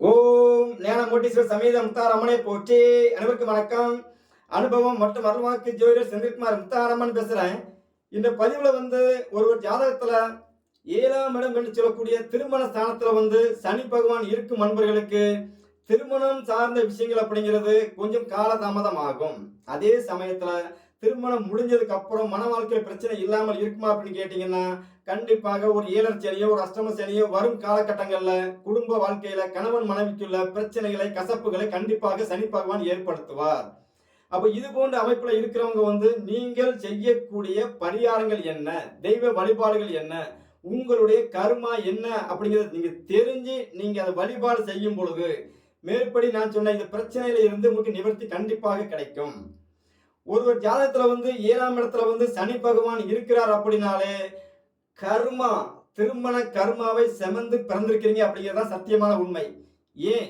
ஓம் ஞான மோட்டீஸ்வர் சமேத முத்தாரம்மனை போற்றி அனைவருக்கும் வணக்கம். அனுபவம் மற்றும் அருள்வாக்கு ஜோதிடர் செந்தில்குமார் முத்தாரம்மன் பேசுறேன். இந்த பதிவுல வந்து ஒரு ஜாதகத்துல ஏழாம் இடம் என்று சொல்லக்கூடிய திருமண ஸ்தானத்துல வந்து சனி பகவான் இருக்கும் அன்பர்களுக்கு திருமணம் சார்ந்த விஷயங்கள் அப்படிங்கிறது கொஞ்சம் காலதாமதம் ஆகும் அதே சமயத்துல திருமணம் முடிஞ்சதுக்கு அப்புறம் மன வாழ்க்கையில் பிரச்சனை இல்லாமல் இருக்குமா அப்படின்னு கேட்டிங்கன்னா கண்டிப்பாக ஒரு ஏழர் சனியோ ஒரு அஷ்டம சனியோ வரும் காலகட்டங்களில் குடும்ப வாழ்க்கையில் கணவன் மனைவிக்குள்ள பிரச்சனைகளை கசப்புகளை கண்டிப்பாக சனி பகவான் ஏற்படுத்துவார். அப்போ இது போன்ற அமைப்பில் இருக்கிறவங்க வந்து நீங்கள் செய்யக்கூடிய பரிகாரங்கள் என்ன? தெய்வ வழிபாடுகள் என்ன? உங்களுடைய கர்மா என்ன? அப்படிங்கிறத நீங்கள் தெரிஞ்சு நீங்கள் அதை வழிபாடு செய்யும் பொழுது மேற்படி நான் சொன்ன இந்த பிரச்சனையில இருந்து உங்களுக்கு நிவர்த்தி கண்டிப்பாக கிடைக்கும். ஒருவர் ஜாதகத்துல வந்து ஏழாம் இடத்துல வந்து சனி பகவான் இருக்கிறார் அப்படின்னாலே கர்மா திருமண கர்மாவை செமந்து பிறந்திருக்கிறீங்க அப்படிங்கிறது சத்தியமான உண்மை. ஏன்?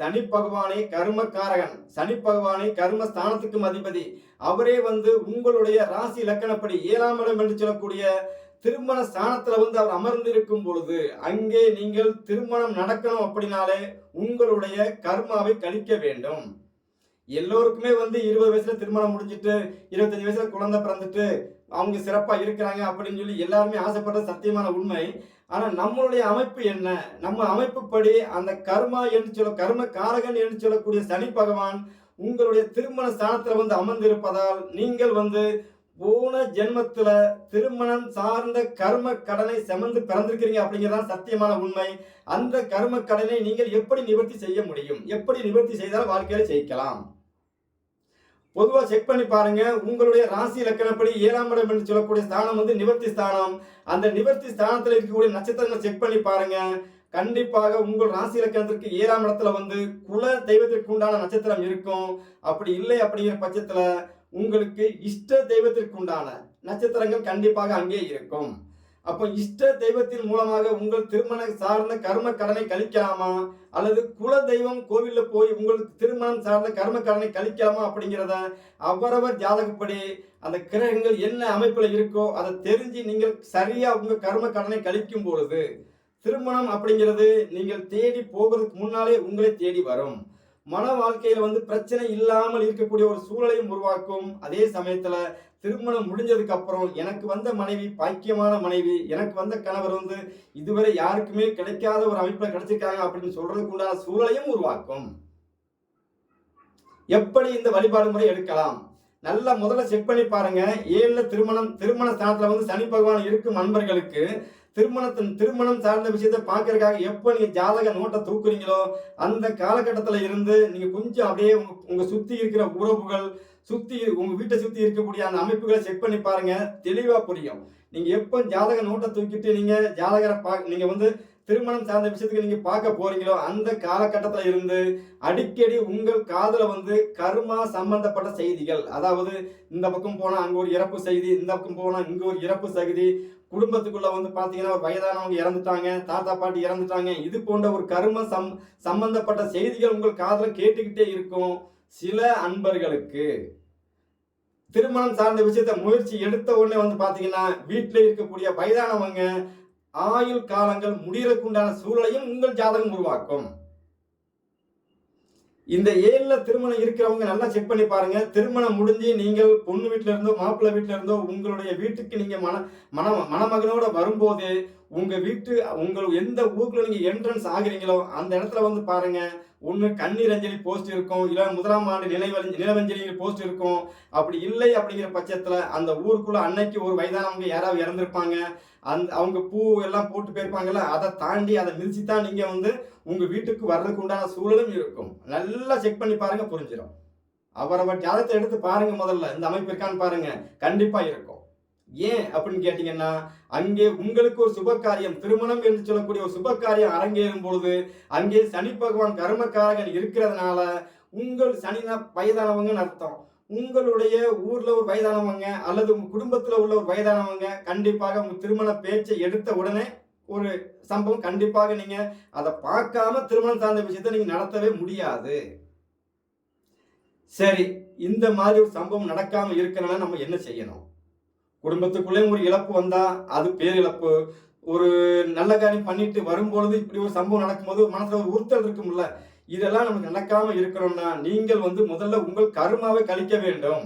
சனி பகவானே கர்மக்காரகன். சனி பகவானே கர்ம ஸ்தானத்துக்கும் அதிபதி. அவரே வந்து உங்களுடைய ராசி இலக்கணப்படி ஏழாம் இடம் என்று சொல்லக்கூடிய திருமண ஸ்தானத்துல வந்து அவர் அமர்ந்து இருக்கும் பொழுது அங்கே நீங்கள் திருமணம் நடக்கணும் அப்படின்னாலே உங்களுடைய கர்மாவை கழிக்க வேண்டும். எல்லோருக்குமே வந்து இருபது வயசுல திருமணம் முடிஞ்சிட்டு இருபத்தஞ்சு வயசுல குழந்தை பிறந்துட்டு அவங்க சிறப்பா இருக்கிறாங்க அப்படின்னு சொல்லி எல்லாருமே ஆசைப்படுற சத்தியமான உண்மை. ஆனா நம்மளுடைய அமைப்பு என்ன? நம்ம அமைப்புப்படி அந்த கர்மா என்று சொல்ல கர்ம காரகன் என்று சொல்லக்கூடிய சனி பகவான் உங்களுடைய திருமண ஸ்தானத்துல வந்து அமர்ந்திருப்பதால் நீங்கள் வந்து போன ஜென்மத்துல திருமணம் சார்ந்த கர்ம கடனை செமந்து பிறந்திருக்கிறீங்க அப்படிங்கிறதான் சத்தியமான உண்மை. அந்த கர்ம கடனை நீங்கள் எப்படி நிவர்த்தி செய்ய முடியும்? எப்படி நிவர்த்தி செய்தால் வாழ்க்கையில ஜெயிக்கலாம்? பொதுவாக செக் பண்ணி பாருங்க. உங்களுடைய ராசி இலக்கணப்படி ஏழாம் இடம் என்று சொல்லக்கூடிய ஸ்தானம் வந்து நிவர்த்தி ஸ்தானம். அந்த நிவர்த்தி ஸ்தானத்தில் இருக்கக்கூடிய நட்சத்திரங்களை செக் பண்ணி பாருங்க. கண்டிப்பாக உங்கள் ராசி இலக்கணத்திற்கு ஏழாம் இடத்துல வந்து குல தெய்வத்திற்கு உண்டான நட்சத்திரம் இருக்கும். அப்படி இல்லை அப்படிங்கிற பட்சத்தில் உங்களுக்கு இஷ்ட தெய்வத்திற்கு உண்டான நட்சத்திரங்கள் கண்டிப்பாக அங்கே இருக்கும். அப்போ இஷ்ட தெய்வத்தின் மூலமாக உங்கள் திருமண சார்ந்த கர்ம கடனை கழிக்கலாமா? அல்லது குல தெய்வம் கோவிலில் போய் உங்களுக்கு திருமணம் சார்ந்த கர்ம கடனை கழிக்கலாமா அப்படிங்கிறத அவரவர் ஜாதகப்படி அந்த கிரகங்கள் என்ன அமைப்பில் இருக்கோ அதை தெரிஞ்சு நீங்கள் சரியாக உங்கள் கர்ம கடனை கழிக்கும் பொழுது திருமணம் அப்படிங்கிறது நீங்கள் தேடி போகிறதுக்கு முன்னாலே உங்களை தேடி வரும். மன வாழ்க்கையில வந்து பிரச்சனை இல்லாமல் இருக்கக்கூடிய ஒரு சூழலையும் உருவாக்கும். அதே சமயத்துல திருமணம் முடிஞ்சதுக்கு அப்புறம் எனக்கு வந்த மனைவி பாக்கியமான மனைவி எனக்கு வந்த கணவர் வந்து இதுவரை யாருக்குமே கிடைக்காத ஒரு அமைப்புல கிடைச்சிருக்காங்க அப்படின்னு சொல்றதுக்கு உண்டான சூழலையும் உருவாக்கும். எப்படி இந்த வழிபாடு முறை எடுக்கலாம்? நல்லா முதல்ல செக் பண்ணி பாருங்க. ஏழுல திருமணம் திருமண ஸ்தானத்துல வந்து சனி பகவான் இருக்கும் நண்பர்களுக்கு திருமணத்தின் திருமணம் சார்ந்த விஷயத்தை பார்க்கறதுக்காக எப்போ நீங்கள் ஜாதக நோட்டை தூக்குறீங்களோ அந்த காலகட்டத்தில் இருந்து நீங்கள் கொஞ்சம் அப்படியே உங்க உங்கள் சுற்றி இருக்கிற உறவுகள் சுற்றி உங்கள் வீட்டை சுற்றி இருக்கக்கூடிய அந்த அமைப்புகளை செக் பண்ணி பாருங்கள் தெளிவாக புரியும். நீங்கள் எப்போ ஜாதக நோட்டை தூக்கிட்டு நீங்கள் ஜாதகரை பா நீங்கள் வந்து திருமணம் சார்ந்த விஷயத்துக்கு நீங்கள் பார்க்க போறீங்களோ அந்த காலகட்டத்தில் இருந்து அடிக்கடி உங்கள் காதில் வந்து கர்மா சம்பந்தப்பட்ட செய்திகள் அதாவது இந்த பக்கம் போனால் அங்கே ஒரு இறப்பு செய்தி இந்த பக்கம் போனால் இங்கே ஒரு இறப்பு செய்தி குடும்பத்துக்குள்ள வந்து பார்த்தீங்கன்னா ஒரு வயதானவங்க இறந்துட்டாங்க தாத்தா பாட்டி இறந்துட்டாங்க. இது போன்ற ஒரு கரும சம் சம்பந்தப்பட்ட செய்திகள் உங்கள் காதுல கேட்டுக்கிட்டே இருக்கும். சில அன்பர்களுக்கு திருமணம் சார்ந்த விஷயத்த முயற்சி எடுத்த உடனே வந்து பார்த்தீங்கன்னா வீட்டில் இருக்கக்கூடிய வயதானவங்க ஆயுள் காலங்கள் முடியறதுக்குண்டான சூழலையும் உங்கள் ஜாதகம் உருவாக்கும். இந்த ஏழுல திருமணம் இருக்கிறவங்க நல்லா செக் பண்ணி பாருங்க. திருமணம் முடிஞ்சு நீங்கள் பொண்ணு வீட்டுல இருந்தோ மாப்பிள்ளை வீட்டுல இருந்தோ உங்களுடைய வீட்டுக்கு நீங்க மன மன மணமகனோட வரும்போது உங்க வீட்டு உங்கள் எந்த ஊருக்குள்ள நீங்க என்ட்ரன்ஸ் ஆகுறீங்களோ அந்த இடத்துல வந்து பாருங்க. ஒன்று கண்ணீர் அஞ்சலி போஸ்ட் இருக்கும். இல்லை முதலாம் ஆண்டு நினைவஞ்சலி நிலவஞ்சலி போஸ்ட் இருக்கும். அப்படி இல்லை அப்படிங்கிற பட்சத்தில் அந்த ஊருக்குள்ள அன்னைக்கு ஒரு வயதானவங்க யாராவது இறந்துருப்பாங்க. அந்த அவங்க பூ எல்லாம் போட்டு போயிருப்பாங்கல்ல அதை தாண்டி அதை மிதிச்சு தான் நீங்கள் வந்து உங்கள் வீட்டுக்கு வர்றதுக்கு உண்டான சூழலும் இருக்கும். நல்லா செக் பண்ணி பாருங்க புரிஞ்சிடும் அவரவர் ஜாதகத்தை எடுத்து பாருங்க முதல்ல. இந்த அமைப்பு இருக்கான்னு பாருங்க. கண்டிப்பாக இருக்கும். ஏன் அப்படின்னு கேட்டீங்கன்னா அங்கே உங்களுக்கு ஒரு சுப காரியம் திருமணம் என்று சொல்லக்கூடிய ஒரு சுப காரியம் அரங்கேறும் பொழுது அங்கே சனி பகவான் கர்மக்காரகன் இருக்கிறதுனால உங்கள் சனினா வயதானவங்கன்னு அர்த்தம். உங்களுடைய ஊர்ல ஒரு வயதானவங்க அல்லது உங்க குடும்பத்துல உள்ள ஒரு வயதானவங்க கண்டிப்பாக உங்க திருமண பேச்சை எடுத்த உடனே ஒரு சம்பவம் கண்டிப்பாக நீங்க அதை பார்க்காம திருமணம் சார்ந்த விஷயத்தை நீங்க நடத்தவே முடியாது. சரி இந்த மாதிரி ஒரு சம்பவம் நடக்காம இருக்கணும்னா நம்ம என்ன செய்யணும்? குடும்பத்துக்குள்ளே ஒரு இழப்பு வந்தா அது பேரிழப்பு. ஒரு நல்ல காரியம் பண்ணிட்டு வரும்பொழுது இப்படி ஒரு சம்பவம் நடக்கும்போது மனசுல ஒரு உறுத்தல் இருக்கும்ல. இதெல்லாம் நமக்கு நடக்காம இருக்கிறோம்னா நீங்கள் வந்து முதல்ல உங்கள் கருமாவை கழிக்க வேண்டும்.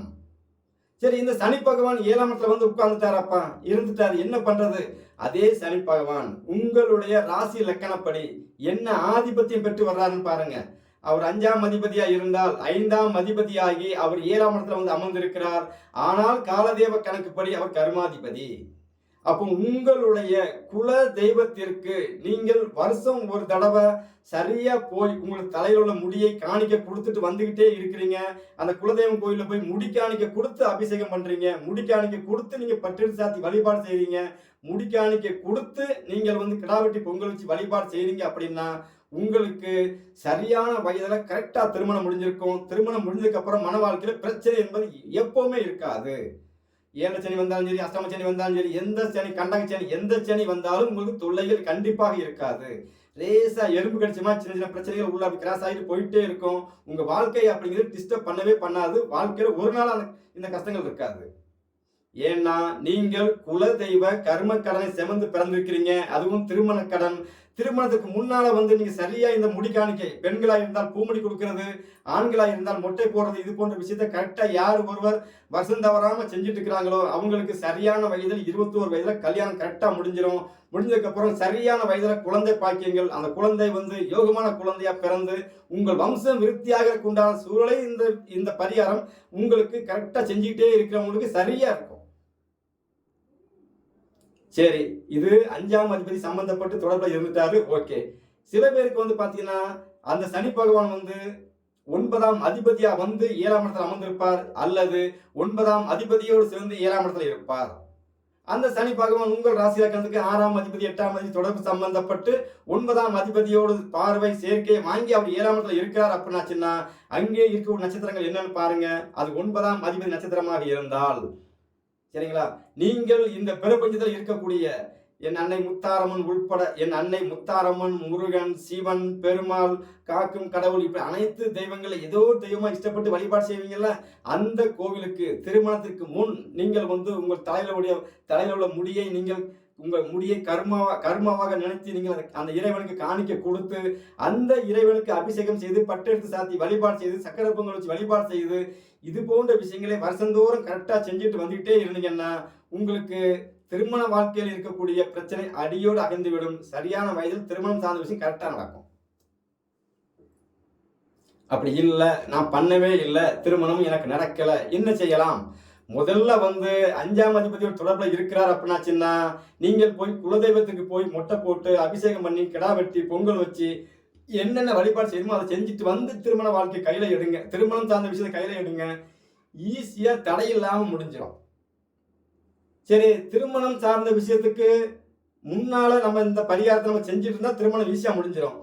சரி இந்த சனி பகவான் ஏழாம் இடத்துல வந்து உட்கார்ந்துட்டாரப்பா. இருந்துட்டாரு. என்ன பண்றது? அதே சனி பகவான் உங்களுடைய ராசி லக்கணப்படி என்ன ஆதிபத்தியம் பெற்று வர்றாருன்னு பாருங்க. அவர் அஞ்சாம் அதிபதியா இருந்தால் ஐந்தாம் அதிபதியாகி அவர் ஏழாம் இடத்துல வந்து அமர்ந்திருக்கிறார். ஆனால் காலதேவ கணக்குப்படி அவர் கர்மாதிபதி. அப்போ உங்களுடைய குல தெய்வத்திற்கு நீங்கள் வருஷம் ஒரு தடவை சரியா போய் உங்களுக்கு தலையில உள்ள முடியை காணிக்க கொடுத்துட்டு வந்துகிட்டே இருக்கிறீங்க. அந்த குலதெய்வம் கோயிலில் போய் முடி காணிக்க கொடுத்து அபிஷேகம் பண்றீங்க. முடி காணிக்க கொடுத்து நீங்க பட்டு சாத்தி வழிபாடு செய்றீங்க. முடி காணிக்க கொடுத்து நீங்கள் வந்து கிடாவெட்டி பொங்கல் வச்சு வழிபாடு செய்றீங்க அப்படின்னா உங்களுக்கு சரியான வயதில் கரெக்டாக திருமணம் முடிஞ்சிருக்கும். திருமணம் முடிஞ்சதுக்கப்புறம் மன வாழ்க்கையில் பிரச்சனை என்பது எப்போவுமே இருக்காது. ஏழு சனி வந்தாலும் சரி அஷ்டம சனி வந்தாலும் சரி எந்த சனி கண்டக சனி எந்த சனி வந்தாலும் உங்களுக்கு தொல்லைகள் கண்டிப்பாக இருக்காது. லேசா எறும்பு கடிச்சமா சின்ன சின்ன பிரச்சனைகள் உள்ள அப்படி கிராஸ் ஆகிட்டு போயிட்டே இருக்கும். உங்க வாழ்க்கை அப்படிங்கிறது டிஸ்டர்ப் பண்ணவே பண்ணாது. வாழ்க்கையில ஒரு நாள் அந்த இந்த கஷ்டங்கள் இருக்காது. ஏன்னா நீங்கள் குல தெய்வ கர்ம கடனை செமந்து பிறந்திருக்கிறீங்க. அதுவும் திருமண கடன். திருமணத்துக்கு முன்னால வந்து நீங்க சரியா இந்த முடி காணிக்கை பெண்களா இருந்தால் பூமுடி கொடுக்கறது ஆண்களா இருந்தால் மொட்டை போடுறது இது போன்ற விஷயத்த கரெக்டா யார் ஒருவர் வருஷம் தவறாம செஞ்சுட்டு இருக்கிறாங்களோ அவங்களுக்கு சரியான வயதில் இருபத்தோரு வயதுல கல்யாணம் கரெக்டா முடிஞ்சிடும் முடிஞ்சதுக்கு அப்புறம் சரியான வயதுல குழந்தை பாக்கியங்கள் அந்த குழந்தை வந்து யோகமான குழந்தையா பிறந்து உங்கள் வம்சம் விருத்தியாக உண்டான சூழலை இந்த இந்த பரிகாரம் உங்களுக்கு கரெக்டா செஞ்சுக்கிட்டே இருக்கிறவங்களுக்கு சரியா இருக்கும். சரி இது அஞ்சாம் அதிபதி சம்பந்தப்பட்டு தொடர்பில் இருந்துட்டாரு ஓகே. சில பேருக்கு வந்து பார்த்தீங்கன்னா அந்த சனி பகவான் வந்து ஒன்பதாம் அதிபதியா வந்து ஏழாம் இடத்துல அமர்ந்திருப்பார் அல்லது ஒன்பதாம் அதிபதியோடு சேர்ந்து ஏழாம் இடத்துல இருப்பார். அந்த சனி பகவான் உங்கள் ராசி ஆறாம் அதிபதி எட்டாம் அதிபதி தொடர்பு சம்பந்தப்பட்டு ஒன்பதாம் அதிபதியோடு பார்வை சேர்க்கையை வாங்கி அவர் ஏழாம் இடத்துல இருக்கிறார் அப்படின்னாச்சுன்னா அங்கே இருக்கக்கூடிய நட்சத்திரங்கள் என்னன்னு பாருங்க. அது ஒன்பதாம் அதிபதி நட்சத்திரமாக இருந்தால் சரிங்களா? நீங்கள் இந்த பிரபஞ்சத்தில் இருக்கக்கூடிய என் அன்னை முத்தாரம்மன் உள்பட என் அன்னை முத்தாரம்மன் முருகன் சிவன் பெருமாள் காக்கும் கடவுள் இப்படி அனைத்து தெய்வங்களை ஏதோ தெய்வமாக தெய்வமா இஷ்டப்பட்டு வழிபாடு செய்வீங்கல்ல அந்த கோவிலுக்கு திருமணத்திற்கு முன் நீங்கள் வந்து உங்கள் தலையில உடைய தலையில உள்ள முடியை நீங்கள் உங்கள் முடியை கர்மாவா கர்மாவாக நினைத்து நீங்கள் அந்த- அந்த இறைவனுக்கு காணிக்க கொடுத்து அந்த இறைவனுக்கு அபிஷேகம் செய்து பட்டெடுத்து சாத்தி வழிபாடு செய்து சக்கரை பொங்கல் வச்சு வழிபாடு செய்து இது போன்ற விஷயங்களை வருஷந்தோறும் கரெக்டாக செஞ்சுட்டு வந்துகிட்டே இருந்தீங்கன்னா உங்களுக்கு திருமண வாழ்க்கையில் இருக்கக்கூடிய பிரச்சனை அடியோடு அகந்துவிடும் சரியான வயதில் திருமணம் சார்ந்த விஷயம் கரெக்டாக நடக்கும். அப்படி இல்லை நான் பண்ணவே இல்லை திருமணம் எனக்கு நடக்கலை. என்ன செய்யலாம்? முதல்ல வந்து அஞ்சாம் அதிபதியோட தொடர்பில் இருக்கிறார் அப்படின்னாச்சுன்னா நீங்கள் போய் குலதெய்வத்துக்கு போய் மொட்டை போட்டு அபிஷேகம் பண்ணி கிடா வெட்டி பொங்கல் வச்சு என்னென்ன வழிபாடு செய்யணுமோ அதை செஞ்சுட்டு வந்து திருமண வாழ்க்கை கையில எடுங்க. திருமணம் சார்ந்த விஷயத்தை கையில எடுங்க. ஈஸியா தடையில்லாமல் முடிஞ்சிடும். சரி திருமணம் சார்ந்த விஷயத்துக்கு முன்னால நம்ம இந்த பரிகாரத்தை நம்ம செஞ்சுட்டு இருந்தா திருமணம் ஈஸியா முடிஞ்சிடும்.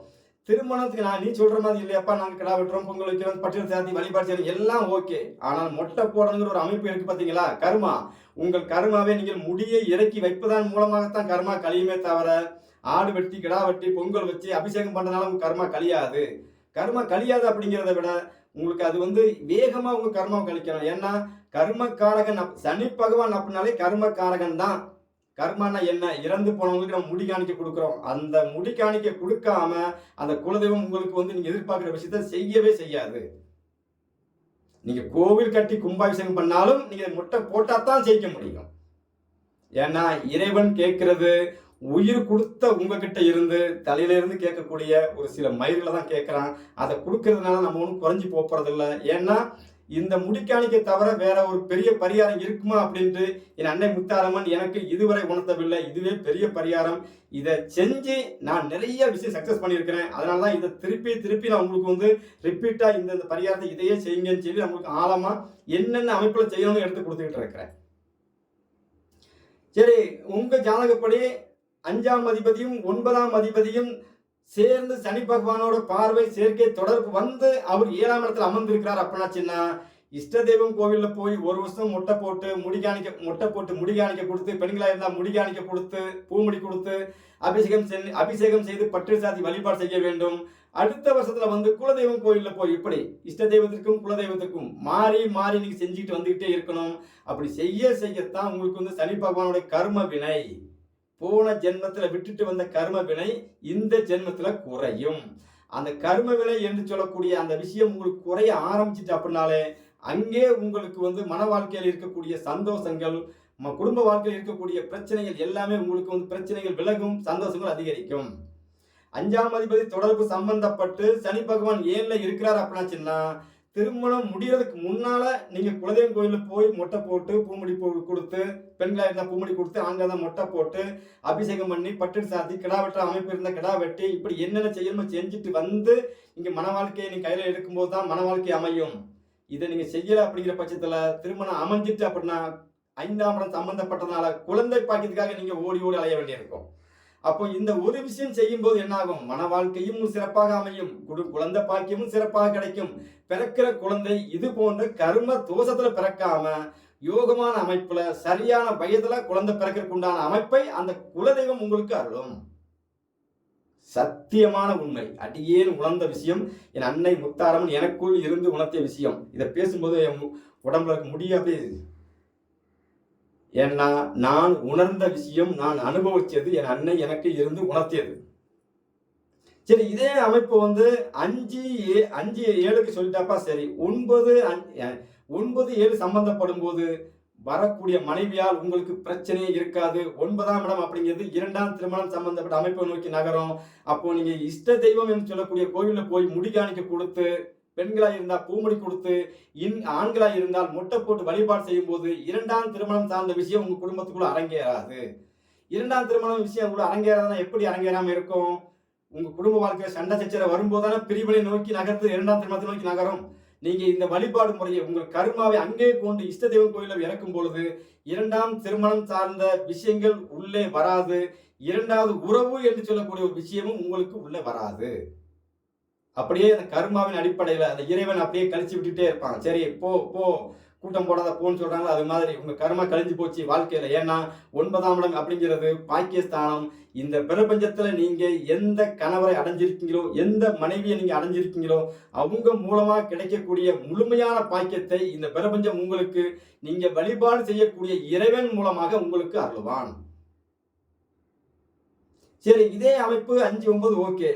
திருமணத்துக்கு நான் நீ சொல்ற மாதிரி இல்லையாப்பா நாங்கள் கிடா வெட்டுறோம் பொங்கல் வைக்கிறோம் பட்டியல் சாத்தி வழிபாடு செய்யறோம் எல்லாம் ஓகே. ஆனால் மொட்டை போடணுங்கிற ஒரு அமைப்பு இருக்கு பார்த்தீங்களா கர்மா. உங்கள் கர்மாவை நீங்கள் முடியை இறக்கி வைப்பதன் மூலமாகத்தான் கர்மா கழியுமே தவிர ஆடு வெட்டி கிடா வெட்டி பொங்கல் வச்சு அபிஷேகம் பண்ணுறதுனால உங்கள் கர்மா கழியாது. கர்மா கழியாது அப்படிங்கிறத விட உங்களுக்கு அது வந்து வேகமாக உங்கள் கர்மாவை கழிக்கணும். ஏன்னா கர்மக்காரகன் அப்- சனி பகவான் அப்படின்னாலே கர்மக்காரகன் தான் கர்மன்னா என்ன? இறந்து போனவங்களுக்கு நம்ம முடி காணிக்க கொடுக்குறோம். அந்த முடி காணிக்க கொடுக்காம அந்த குலதெய்வம் உங்களுக்கு வந்து நீங்க எதிர்பார்க்குற விஷயத்த செய்யவே செய்யாது. நீங்க கோவில் கட்டி கும்பாபிஷேகம் பண்ணாலும் நீங்க முட்டை போட்டா தான் ஜெயிக்க முடியும். ஏன்னா இறைவன் கேட்கறது உயிர் கொடுத்த உங்ககிட்ட இருந்து தலையில இருந்து கேட்கக்கூடிய ஒரு சில மயிர்களை தான் கேட்குறான். அதை கொடுக்கறதுனால நம்ம ஒன்றும் குறைஞ்சி போறது ஏன்னா இந்த முடிக்காணிக்கை தவிர வேற ஒரு பெரிய பரிகாரம் இருக்குமா அப்படின்ட்டு என் அன்னை முத்தாரம்மன் எனக்கு இதுவரை உணர்த்தவில்லை. இதுவே பெரிய பரிகாரம். இதை செஞ்சு நான் நிறைய விஷயம் சக்ஸஸ் பண்ணியிருக்கிறேன். அதனால தான் இதை திருப்பி திருப்பி நான் உங்களுக்கு வந்து ரிப்பீட்டாக இந்த இந்த பரிகாரத்தை இதையே செய்யுங்கன்னு சொல்லி நம்மளுக்கு ஆழமாக என்னென்ன அமைப்பில் செய்யணும்னு எடுத்து கொடுத்துக்கிட்டு இருக்கிறேன். சரி உங்கள் ஜாதகப்படி அஞ்சாம் அதிபதியும் ஒன்பதாம் அதிபதியும் சேர்ந்து சனி பகவானோட பார்வை சேர்க்கை தொடர்பு வந்து அவர் ஏழாம் இடத்துல அமர்ந்திருக்கிறார் அப்படின்னாச்சுன்னா இஷ்ட தெய்வம் கோவிலில் போய் ஒரு வருஷம் முட்டை போட்டு முடி காணிக்க முட்டை போட்டு முடி காணிக்க கொடுத்து பெண்களாக இருந்தால் முடி காணிக்க கொடுத்து பூமுடி கொடுத்து அபிஷேகம் செஞ்சு அபிஷேகம் செய்து பற்று சாதி வழிபாடு செய்ய வேண்டும். அடுத்த வருஷத்துல வந்து குலதெய்வம் கோயிலில் போய் இப்படி இஷ்ட தெய்வத்திற்கும் குலதெய்வத்திற்கும் மாறி மாறி நீங்க செஞ்சுட்டு வந்துகிட்டே இருக்கணும். அப்படி செய்ய செய்யத்தான் உங்களுக்கு வந்து சனி பகவானுடைய கர்ம வினை. போன ஜென்மத்தில் விட்டுட்டு வந்த கர்ம வினை இந்த ஜென்மத்தில் குறையும். அந்த கர்ம வினை என்று சொல்லக்கூடிய அந்த விஷயம் உங்களுக்கு குறைய ஆரம்பிச்சிட்டு அப்படின்னாலே அங்கே உங்களுக்கு வந்து மன வாழ்க்கையில் இருக்கக்கூடிய சந்தோஷங்கள் ம- குடும்ப வாழ்க்கையில் இருக்கக்கூடிய பிரச்சனைகள் எல்லாமே உங்களுக்கு வந்து பிரச்சனைகள் விலகும் சந்தோஷங்கள் அதிகரிக்கும். அஞ்சாம் அதிபதி தொடர்பு சம்பந்தப்பட்டு சனி பகவான் ஏன்ல இருக்கிறார் அப்படின்னாச்சுன்னா திருமணம் முடியறதுக்கு முன்னால நீங்க குலதெய்வம் கோயிலில் போய் மொட்டை போட்டு பூமுடி போ கொடுத்து பெண்களாக இருந்தால் பூமுடி கொடுத்து ஆண்களா தான் மொட்டை போட்டு அபிஷேகம் பண்ணி பட்டு சாத்தி கிடா வெட்டுற அமைப்பு இருந்தால் கிடா வெட்டி இப்படி என்னென்ன செய்யணுமோ செஞ்சுட்டு வந்து இங்கே மன வாழ்க்கையை நீ கையில் எடுக்கும்போது தான் மன வாழ்க்கை அமையும். இதை நீங்கள் செய்யலை அப்படிங்கிற பட்சத்தில் திருமணம் அமைஞ்சிட்டு அப்படின்னா ஐந்தாம் இடம் சம்பந்தப்பட்டதுனால குழந்தை பாக்கியத்துக்காக நீங்கள் ஓடி ஓடி அலைய வேண்டியிருக்கும். அப்போ இந்த ஒரு விஷயம் செய்யும் போது என்னாகும்? மன வாழ்க்கையும் சிறப்பாக அமையும். குடு குழந்தை பாக்கியமும் சிறப்பாக கிடைக்கும். பிறக்கிற குழந்தை இது போன்ற கர்ம தோஷத்துல பிறக்காம யோகமான அமைப்புல சரியான வயதுல குழந்தை பிறக்கிறதுக்கு உண்டான அமைப்பை அந்த குலதெய்வம் உங்களுக்கு அருளும். சத்தியமான உண்மை. அடியேன் உணர்ந்த விஷயம். என் அன்னை முத்தாரமன் எனக்குள் இருந்து உணர்த்திய விஷயம். இதை பேசும்போது என் உடம்புல இருக்க முடியாது ஏன்னா நான் உணர்ந்த விஷயம் நான் அனுபவிச்சது என் அன்னை எனக்கு இருந்து உணர்த்தியது. சரி இதே அமைப்பு வந்து அஞ்சு ஏ அஞ்சு ஏழுக்கு சொல்லிட்டாப்பா சரி ஒன்பது ஒன்பது ஏழு சம்பந்தப்படும் போது வரக்கூடிய மனைவியால் உங்களுக்கு பிரச்சனையே இருக்காது. ஒன்பதாம் இடம் அப்படிங்கிறது இரண்டாம் திருமணம் சம்பந்தப்பட்ட அமைப்பை நோக்கி நகரும். அப்போ நீங்க இஷ்ட தெய்வம் என்று சொல்லக்கூடிய கோவிலில் போய் முடி காணிக்க கொடுத்து பெண்களாக இருந்தால் பூமுடி கொடுத்து இன் ஆண்களாக இருந்தால் மொட்டை போட்டு வழிபாடு செய்யும் போது இரண்டாம் திருமணம் சார்ந்த விஷயம் உங்க குடும்பத்துக்குள்ள அரங்கேறாது. இரண்டாம் திருமணம் விஷயம் உள்ள அரங்கேறாதுன்னா எப்படி அரங்கேறாம இருக்கும்? உங்க குடும்ப வாழ்க்கையில சண்டை சச்சரவு வரும்போதானே பிரிவினை நோக்கி நகர்த்து இரண்டாம் திருமணத்தை நோக்கி நகரும். நீங்க இந்த வழிபாடு முறையை உங்கள் கர்மாவை அங்கே கொண்டு இஷ்ட தெய்வம் கோயிலில் இறக்கும் பொழுது இரண்டாம் திருமணம் சார்ந்த விஷயங்கள் உள்ளே வராது. இரண்டாவது உறவு என்று சொல்லக்கூடிய ஒரு விஷயமும் உங்களுக்கு உள்ளே வராது. அப்படியே அந்த கர்மாவின் அடிப்படையில் அந்த இறைவன் அப்படியே கழிச்சு விட்டுட்டே இருப்பான். சரி போ போ கூட்டம் போடாத போன்னு சொல்கிறாங்க அது மாதிரி உங்கள் கர்மா கழிஞ்சு போச்சு வாழ்க்கையில். ஏன்னா ஒன்பதாம் இடம் அப்படிங்கிறது பாக்கியஸ்தானம். இந்த பிரபஞ்சத்தில் நீங்கள் எந்த கணவரை அடைஞ்சிருக்கீங்களோ எந்த மனைவியை நீங்கள் அடைஞ்சிருக்கீங்களோ அவங்க மூலமாக கிடைக்கக்கூடிய முழுமையான பாக்கியத்தை இந்த பிரபஞ்சம் உங்களுக்கு நீங்கள் வழிபாடு செய்யக்கூடிய இறைவன் மூலமாக உங்களுக்கு அருள்வான். சரி இதே அமைப்பு அஞ்சு ஒன்பது ஓகே.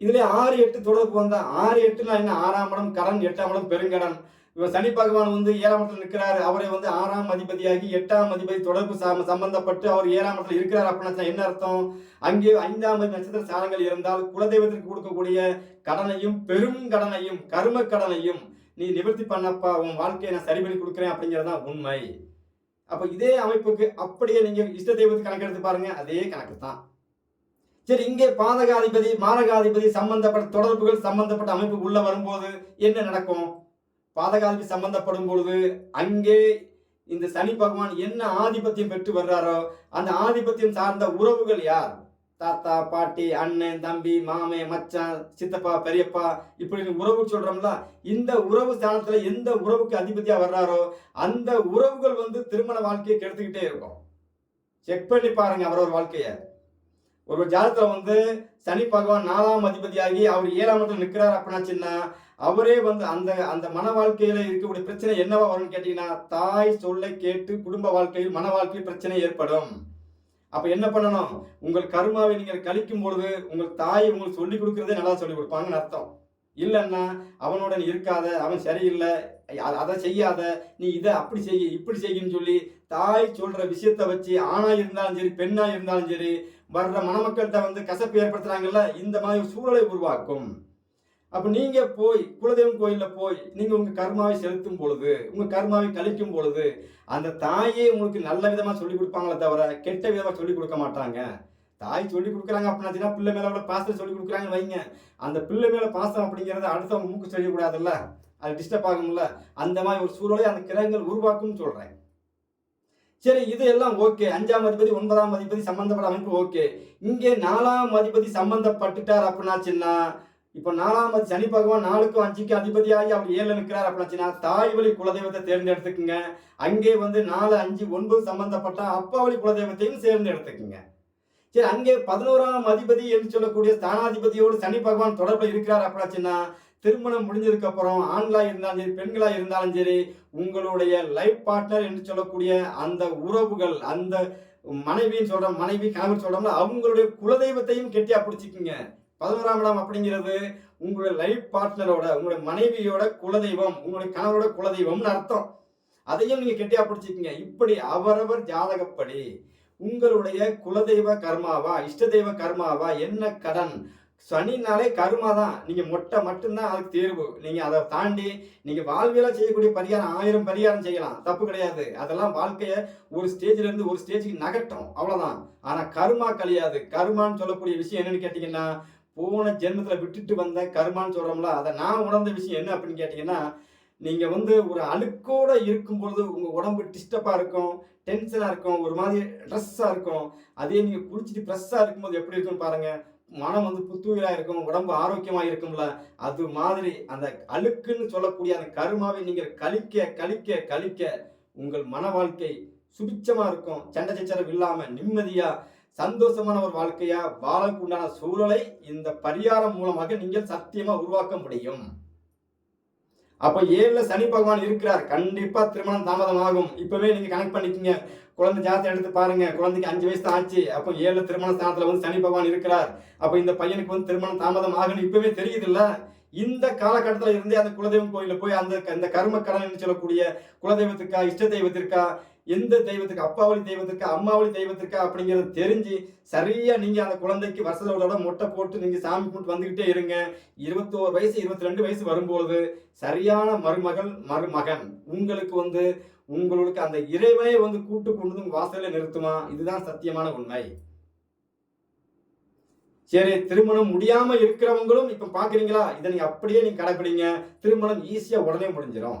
இதுல ஆறு எட்டு தொடர்பு வந்தா ஆறு எட்டுனா என்ன? ஆறாம் இடம் கடன் எட்டாம் இடம் பெருங்கடன் இவர் சனி பகவான் வந்து ஏழாம் இடத்துல நிற்கிறாரு அவரை வந்து ஆறாம் அதிபதியாகி எட்டாம் அதிபதி தொடர்பு சம்பந்தப்பட்டு அவர் ஏழாம் இடத்துல இருக்கிறார் அப்படின்னா என்ன அர்த்தம்? அங்கே ஐந்தாம் நட்சத்திர சாரங்கள் இருந்தால் குலதெய்வத்திற்கு கொடுக்கக்கூடிய கடனையும் பெரும் கடனையும் கரும கடனையும் நீ நிவர்த்தி பண்ணப்பா உன் வாழ்க்கையை நான் சரி பண்ணி கொடுக்குறேன் அப்படிங்கிறதான் உண்மை. அப்போ இதே அமைப்புக்கு அப்படியே நீங்கள் இஷ்ட தெய்வத்துக்கு கணக்கு எடுத்து பாருங்க. அதே கணக்கு தான் சரி இங்கே பாதகாதிபதி மாரகாதிபதி சம்பந்தப்பட்ட தொடர்புகள் சம்பந்தப்பட்ட அமைப்பு உள்ள வரும்போது என்ன நடக்கும்? பாதகாதிபதி சம்பந்தப்படும் பொழுது அங்கே இந்த சனி பகவான் என்ன ஆதிபத்தியம் பெற்று வர்றாரோ அந்த ஆதிபத்தியம் சார்ந்த உறவுகள் யார்? தாத்தா பாட்டி அண்ணன் தம்பி மாமே மச்சான் சித்தப்பா பெரியப்பா இப்படி உறவு சொல்றோம்ல இந்த உறவு ஸ்தானத்துல எந்த உறவுக்கு அதிபதியா வர்றாரோ அந்த உறவுகள் வந்து திருமண வாழ்க்கையை கெடுத்துக்கிட்டே இருக்கும். செக் பண்ணி பாருங்க அவரவர் வாழ்க்கையை. ஒரு ஜாதகத்துல வந்து சனி பகவான் நாலாம் அதிபதியாகி அவர் ஏழாம் இடத்துல நிற்கிறார் அப்படின்னாச்சுன்னா அவரே வந்து அந்த அந்த மன வாழ்க்கையில இருக்கக்கூடிய பிரச்சனை என்னவா வரும்னு கேட்டீங்கன்னா தாய் சொல்லை கேட்டு குடும்ப வாழ்க்கையில் மன வாழ்க்கையில் பிரச்சனை ஏற்படும். அப்ப என்ன பண்ணணும்? உங்கள் கருமாவை நீங்கள் கழிக்கும் பொழுது உங்கள் தாய் உங்களுக்கு சொல்லி கொடுக்கறதே நல்லா சொல்லி கொடுப்பாங்கன்னு அர்த்தம். இல்லைன்னா அவனோட இருக்காத அவன் சரியில்லை அதை செய்யாத நீ இதை அப்படி செய்ய இப்படி செய்யுன்னு சொல்லி தாய் சொல்ற விஷயத்த வச்சு ஆணா இருந்தாலும் சரி பெண்ணா இருந்தாலும் சரி வர்ற மணமக்கள்கிட்ட வந்து கசப்பு ஏற்படுத்துறாங்கல்ல இந்த மாதிரி ஒரு சூழலை உருவாக்கும். அப்போ நீங்கள் போய் குலதெய்வம் கோயிலில் போய் நீங்கள் உங்கள் கர்மாவை செலுத்தும் பொழுது உங்கள் கர்மாவை கழிக்கும் பொழுது அந்த தாயே உங்களுக்கு நல்ல விதமாக சொல்லிக் கொடுப்பாங்களே தவிர கெட்ட விதமாக சொல்லி கொடுக்க மாட்டாங்க. தாய் சொல்லி கொடுக்குறாங்க அப்படின்னா பிள்ளை மேலே உள்ள பாசத்தை சொல்லிக் கொடுக்குறாங்கன்னு வைங்க. அந்த பிள்ளை மேலே பாசம் அப்படிங்கிறத அடுத்தவங்க மூக்கு சொல்லக்கூடாதுல்ல அது டிஸ்டர்ப் ஆகும்ல? அந்த மாதிரி ஒரு சூழலை அந்த கிரகங்கள் உருவாக்கும்னு சொல்கிறேன் சரி இது எல்லாம் ஓகே. அஞ்சாம் அதிபதி ஒன்பதாம் அதிபதி சம்பந்தப்பட்ட அமைப்பு ஓகே. இங்கே நாலாம் அதிபதி சம்பந்தப்பட்டுட்டார் அப்படின்னாச்சுன்னா இப்போ நாலாம் அதி சனி பகவான் நாலுக்கும் அஞ்சுக்கும் அதிபதியாகி அவர் ஏழு நிற்கிறார் அப்படின்னாச்சுன்னா தாய் வழி குலதெய்வத்தை தேர்ந்தெடுத்துக்குங்க. அங்கே வந்து நாலு அஞ்சு ஒன்பது சம்பந்தப்பட்ட அப்பா வழி குலதெய்வத்தையும் சேர்ந்து எடுத்துக்குங்க சரி அங்கே பதினோராம் அதிபதி என்று சொல்லக்கூடிய ஸ்தானாதிபதியோடு சனி பகவான் தொடர்பில் இருக்கிறார் அப்படின்னாச்சுன்னா திருமணம் முடிஞ்சதுக்கு அப்புறம் ஆண்களா இருந்தாலும் சரி பெண்களா இருந்தாலும் சரி உங்களுடைய லைஃப் பார்ட்னர் என்று சொல்லக்கூடிய அந்த உறவுகள் அந்த மனைவின்னு சொல்றோம் மனைவி கணவர் சொல்றோம்ல அவங்களுடைய குலதெய்வத்தையும் கெட்டியா பிடிச்சிக்குங்க. பதினோராம் இடம் அப்படிங்கிறது உங்களுடைய லைஃப் பார்ட்னரோட உங்களுடைய மனைவியோட குலதெய்வம் உங்களுடைய கணவரோட குலதெய்வம்னு அர்த்தம். அதையும் நீங்க கெட்டியா பிடிச்சிக்கிங்க. இப்படி அவரவர் ஜாதகப்படி உங்களுடைய குலதெய்வ கர்மாவா இஷ்ட தெய்வ கர்மாவா என்ன கடன் சனினாலே கருமா தான் நீங்கள் மொட்டை மட்டும்தான் அதுக்கு தேர்வு. நீங்கள் அதை தாண்டி நீங்கள் வாழ்வியல செய்யக்கூடிய பரிகாரம் ஆயிரம் பரிகாரம் செய்யலாம். தப்பு கிடையாது. அதெல்லாம் வாழ்க்கையை ஒரு ஸ்டேஜ்லேருந்து ஒரு ஸ்டேஜுக்கு நகட்டும் அவ்வளோதான் ஆனால் கருமா கழியாது கருமான்னு சொல்லக்கூடிய விஷயம் என்னன்னு கேட்டிங்கன்னா போன ஜென்மத்தில் விட்டுட்டு வந்த கருமான்னு சொல்கிறோம்ல அதை நான் உணர்ந்த விஷயம் என்ன அப்படின்னு கேட்டிங்கன்னா நீங்கள் வந்து ஒரு அழுக்கோட இருக்கும்பொழுது உங்கள் உடம்பு டிஸ்டர்பாக இருக்கும் டென்ஷனாக இருக்கும் ஒரு மாதிரி ட்ரெஸ்ஸாக இருக்கும். அதே நீங்கள் குளிச்சுட்டு ஃப்ரெஷ்ஷாக இருக்கும்போது எப்படி இருக்கும்னு பாருங்கள் மனம் வந்து புத்துயிராக இருக்கும் உடம்பு ஆரோக்கியமாக இருக்கும்ல அது மாதிரி அந்த அழுக்குன்னு சொல்லக்கூடிய அந்த கருமாவை நீங்கள் கழிக்க கழிக்க கழிக்க உங்கள் மன வாழ்க்கை சுபிச்சமாக இருக்கும். சண்டை சச்சரவு இல்லாமல் நிம்மதியாக சந்தோஷமான ஒரு வாழ்க்கையாக வாழக்குண்டான சூழலை இந்த பரிகாரம் மூலமாக நீங்கள் சத்தியமாக உருவாக்க முடியும். அப்ப ஏழுல சனி பகவான் இருக்கிறார். கண்டிப்பா திருமணம் தாமதமாகும். இப்பவே நீங்க கனெக்ட் பண்ணிக்கோங்க. குழந்தை ஜாதகம் எடுத்து பாருங்க. குழந்தைக்கு அஞ்சு வயசு தான் ஆச்சு. அப்போ ஏழு திருமண ஸ்தானத்துல வந்து சனி பகவான் இருக்கிறார். அப்ப இந்த பையனுக்கு வந்து திருமணம் தாமதம் ஆகுன்னு இப்பவே தெரியுது இல்ல இந்த காலகட்டத்தில் இருந்தே அந்த குலதெய்வம் கோயில போய் அந்த இந்த கர்ம கடன் சொல்லக்கூடிய குலதெய்வத்துக்கா இஷ்ட தெய்வத்திற்கா எந்த தெய்வத்துக்கு அப்பாவளி தெய்வத்திற்கா அம்மாவளி தெய்வத்திற்கா அப்படிங்கிறத தெரிஞ்சு சரியா நீங்க அந்த குழந்தைக்கு வருஷத்தோட மொட்டை போட்டு நீங்க சாமி கும்பிட்டு வந்துகிட்டே இருங்க. இருபத்தோரு வயசு இருபத்தி ரெண்டு வயசு வரும்போது சரியான மருமகள் மருமகன் உங்களுக்கு வந்து உங்களுக்கு அந்த இறைவனை வந்து கூட்டு கொண்டு வந்து உங்க நிறுத்துமா? இதுதான் சத்தியமான உண்மை. சரி திருமணம் முடியாம இருக்கிறவங்களும் இப்ப பாக்குறீங்களா? இதை நீங்க அப்படியே நீங்க கடைப்பிடிங்க. திருமணம் ஈஸியா உடனே முடிஞ்சிடும்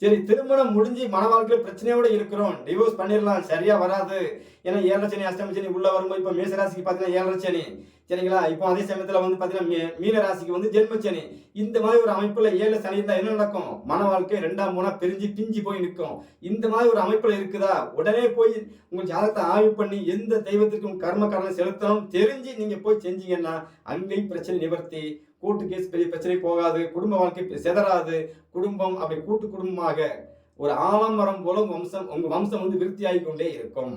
சரி திருமணம் முடிஞ்சு மன வாழ்க்கையில் பிரச்சனையோட இருக்கிறோம். டிவோர்ஸ் பண்ணிடலாம் சரியா வராது. ஏன்னா ஏழரை சனி அஷ்டமி சனி உள்ள வரும்போது இப்போ மேசராசிக்கு பார்த்தீங்கன்னா ஏழரை சனி. சரிங்களா? இப்போ அதே சமயத்தில் வந்து பார்த்தீங்கன்னா மீ- மீன ராசிக்கு வந்து ஜென்ம சனி. இந்த மாதிரி ஒரு அமைப்பில் ஏழு சனி இருந்தால் என்ன நடக்கும்? மன வாழ்க்கை ரெண்டாம் மூணா பிரிஞ்சு பிஞ்சு போய் நிற்கும். இந்த மாதிரி ஒரு அமைப்பில் இருக்குதா? உடனே போய் உங்கள் ஜாதகத்தை ஆய்வு பண்ணி எந்த தெய்வத்திற்கும் கர்ம கடனை செலுத்தணும் தெரிஞ்சு நீங்கள் போய் செஞ்சீங்கன்னா அங்கேயும் பிரச்சனை நிவர்த்தி கூட்டு கேஸ் பெரிய பிரச்சனை போகாது குடும்ப வாழ்க்கை செதறாது குடும்பம் அப்படி கூட்டு குடும்பமாக ஒரு ஆலமரம் போல உங்க வம்சம் உங்க வம்சம் வந்து விருத்தியாகி கொண்டே இருக்கும்.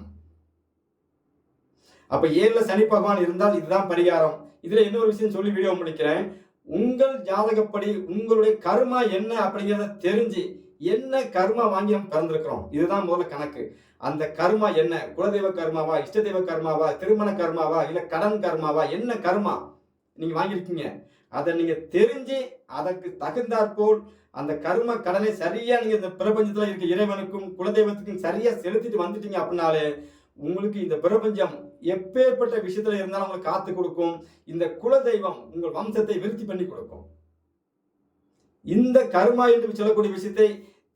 அப்ப ஏழுல சனி பகவான் இருந்தால் இதுதான் பரிகாரம். இதுல இன்னொரு விஷயம் சொல்லி வீடியோ முடிக்கிறேன். உங்கள் ஜாதகப்படி உங்களுடைய கர்மா என்ன அப்படிங்கிறத தெரிஞ்சு என்ன கர்மா வாங்கி நம்ம பிறந்திருக்கிறோம். இதுதான் முதல்ல கணக்கு. அந்த கர்மா என்ன? குலதெய்வ கர்மாவா இஷ்ட தெய்வ கர்மாவா திருமண கர்மாவா இல்ல கடன் கர்மாவா? என்ன கர்மா? நீங்க வாங்கியிருக்கீங்க. அதை நீங்க தெரிஞ்சு அதற்கு தகுந்தாற்போல் அந்த கர்ம கடனை சரியா நீங்க இந்த பிரபஞ்சத்துல இருக்க இறைவனுக்கும் குலதெய்வத்துக்கும் சரியா செலுத்திட்டு வந்துட்டீங்க அப்படின்னாலே உங்களுக்கு இந்த பிரபஞ்சம் எப்பேற்பட்ட விஷயத்துல இருந்தாலும் உங்களுக்கு காத்து கொடுக்கும். இந்த குலதெய்வம் உங்கள் வம்சத்தை விருத்தி பண்ணி கொடுக்கும். இந்த கர்மா என்று சொல்லக்கூடிய விஷயத்தை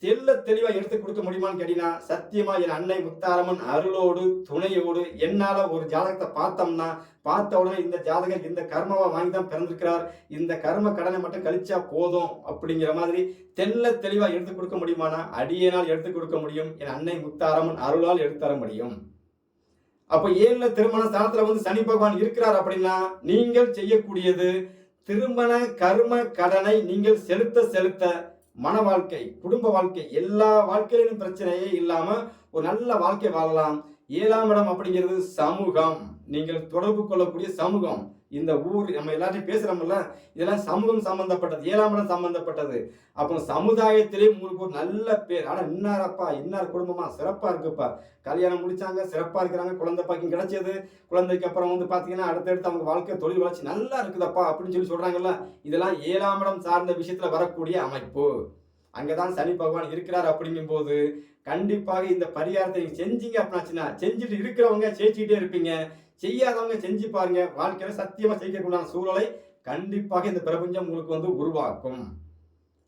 தெல்ல தெளிவா எடுத்து கொடுக்க முடியுமான்னு கேட்டீங்கன்னா சத்தியமா என் அன்னை முத்தாரம்மன் அருளோடு துணையோடு என்னால ஒரு ஜாதகத்தை பார்த்தோம்னா பார்த்த உடனே இந்த ஜாதகர் இந்த கர்மாவை வாங்கி தான் பிறந்திருக்கிறார். இந்த கர்ம கடனை மட்டும் கழிச்சா போதும் அப்படிங்கிற மாதிரி தெல்ல தெளிவா எடுத்து கொடுக்க முடியுமானா அடியேனால் எடுத்து கொடுக்க முடியும். என் அன்னை முத்தாரம்மன் அருளால் எடுத்து தர முடியும். அப்ப ஏழுல திருமண ஸ்தானத்துல வந்து சனி பகவான் இருக்கிறார் அப்படின்னா நீங்கள் செய்யக்கூடியது திருமண கர்ம கடனை நீங்கள் செலுத்த செலுத்த மன வாழ்க்கை குடும்ப வாழ்க்கை எல்லா வாழ்க்கையிலும் பிரச்சனையே இல்லாம ஒரு நல்ல வாழ்க்கை வாழலாம். ஏழாம் இடம் அப்படிங்கிறது சமூகம். நீங்கள் தொடர்பு கொள்ளக்கூடிய சமூகம். இந்த ஊர் நம்ம எல்லாத்தையும் பேசுகிறோம்ல இதெல்லாம் சமூகம் சம்மந்தப்பட்டது ஏழாம் இடம் சம்மந்தப்பட்டது அப்போ சமுதாயத்திலே உங்களுக்கு ஒரு நல்ல பேர். ஆனால் இன்னாரப்பா இன்னார் குடும்பமாக சிறப்பாக இருக்குப்பா. கல்யாணம் முடித்தாங்க சிறப்பாக இருக்கிறாங்க குழந்தை பாக்கியம் கிடைச்சது. குழந்தைக்கு அப்புறம் வந்து பார்த்தீங்கன்னா அடுத்தடுத்து அவங்க வாழ்க்கை தொழில் வளர்ச்சி நல்லா இருக்குதப்பா அப்படின்னு சொல்லி சொல்கிறாங்கல்ல இதெல்லாம் ஏழாம் இடம் சார்ந்த விஷயத்தில் வரக்கூடிய அமைப்பு. அங்கே தான் சனி பகவான் இருக்கிறார் அப்படிங்கும்போது கண்டிப்பாக இந்த பரிகாரத்தை செஞ்சீங்க அப்படின்னாச்சுன்னா செஞ்சுட்டு இருக்கிறவங்க ஜெயிச்சுக்கிட்டே இருப்பீங்க. செய்யாதவங்க செஞ்சு பாருங்க. வாழ்க்கையில சத்தியமா ஜெயிக்கக்கூடிய சூழலை கண்டிப்பாக இந்த பிரபஞ்சம் உங்களுக்கு வந்து உருவாக்கும்.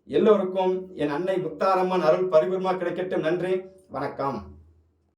எல்லோருக்கும் என் அன்னை முத்தாரம்மன் அருள் பரிபூர்மா கிடைக்கட்டும். நன்றி. வணக்கம்.